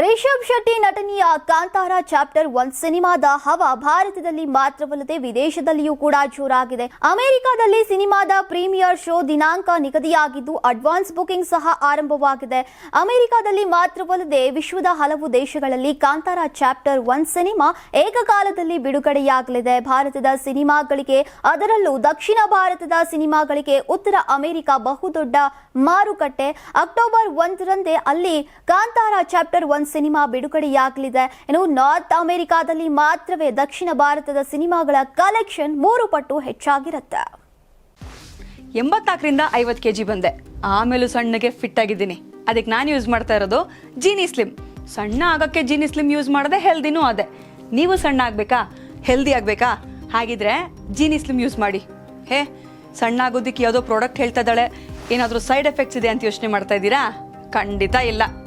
ರಿಷಬ್ ಶೆಟ್ಟಿ ನಟನೆಯ Kantara chapter one ಸಿನಿಮಾದ ಹವ ಭಾರತದಲ್ಲಿ ಮಾತ್ರವಲ್ಲದೆ ವಿದೇಶದಲ್ಲಿಯೂ ಕೂಡ ಜೋರಾಗಿದೆ. ಅಮೆರಿಕದಲ್ಲಿ ಸಿನಿಮಾದ ಪ್ರೀಮಿಯರ್ ಶೋ ದಿನಾಂಕ ನಿಗದಿಯಾಗಿದ್ದು ಅಡ್ವಾನ್ಸ್ ಬುಕಿಂಗ್ ಸಹ ಆರಂಭವಾಗಿದೆ. ಅಮೆರಿಕದಲ್ಲಿ ಮಾತ್ರವಲ್ಲದೆ ವಿಶ್ವದ ಹಲವು ದೇಶಗಳಲ್ಲಿ ಕಾಂತಾರ ಚಾಪ್ಟರ್ ಒನ್ ಸಿನಿಮಾ ಏಕಕಾಲದಲ್ಲಿ ಬಿಡುಗಡೆಯಾಗಲಿದೆ. ಭಾರತದ ಸಿನಿಮಾಗಳಿಗೆ, ಅದರಲ್ಲೂ ದಕ್ಷಿಣ ಭಾರತದ ಸಿನಿಮಾಗಳಿಗೆ ಉತ್ತರ ಅಮೆರಿಕ ಬಹುದೊಡ್ಡ ಮಾರುಕಟ್ಟೆ. ಅಕ್ಟೋಬರ್ ಒಂದರಂದೇ ಅಲ್ಲಿ ಕಾಂತಾರ ಚಾಪ್ಟರ್ ಒನ್ ಸಿನಿಮಾ ಬಿಡುಗಡೆಯಾಗಲಿದೆ. ಇನ್ನು ನಾರ್ತ್ ಅಮೆರಿಕಾದಲ್ಲಿ ಮಾತ್ರವೇ ದಕ್ಷಿಣ ಭಾರತದ ಸಿನಿಮಾಗಳ ಕಲೆಕ್ಷನ್ ಮೂರು ಪಟ್ಟು ಹೆಚ್ಚಾಗಿರುತ್ತೆ. ಎಂಬತ್ನಾಲ್ಕರಿಂದ ಐವತ್ತು ಕೆ ಜಿ ಬಂದೆ. ಆಮೇಲೂ ಸಣ್ಣಗೆ ಫಿಟ್ ಆಗಿದ್ದೀನಿ. ಅದಕ್ಕೆ ನಾನು ಯೂಸ್ ಮಾಡ್ತಾ ಇರೋದು ಜೀನಿ ಸ್ಲಿಮ್ ಸಣ್ಣ ಆಗೋಕ್ಕೆ ಜೀನಿ ಸ್ಲಿಮ್ ಯೂಸ್ ಮಾಡಿದೆ ಹೆಲ್ದಿನೂ ಅದೇ. ನೀವು ಸಣ್ಣ ಆಗಬೇಕಾ? ಹೆಲ್ದಿ ಆಗಬೇಕಾ? ಹಾಗಿದ್ರೆ ಜೀನಿ ಸ್ಲಿಮ್ ಯೂಸ್ ಮಾಡಿ. ಹೇ, ಸಣ್ಣ ಆಗೋದಿಕ್ಕೆ ಯಾವುದೋ ಪ್ರಾಡಕ್ಟ್ ಹೇಳ್ತಾ ಇದ್ದಾಳೆ. ಏನಾದರೂ ಸೈಡ್ ಎಫೆಕ್ಟ್ಸ್ ಇದೆ ಅಂತ ಯೋಚನೆ ಮಾಡ್ತಾ ಇದ್ದೀರಾ? ಖಂಡಿತ ಇಲ್ಲ.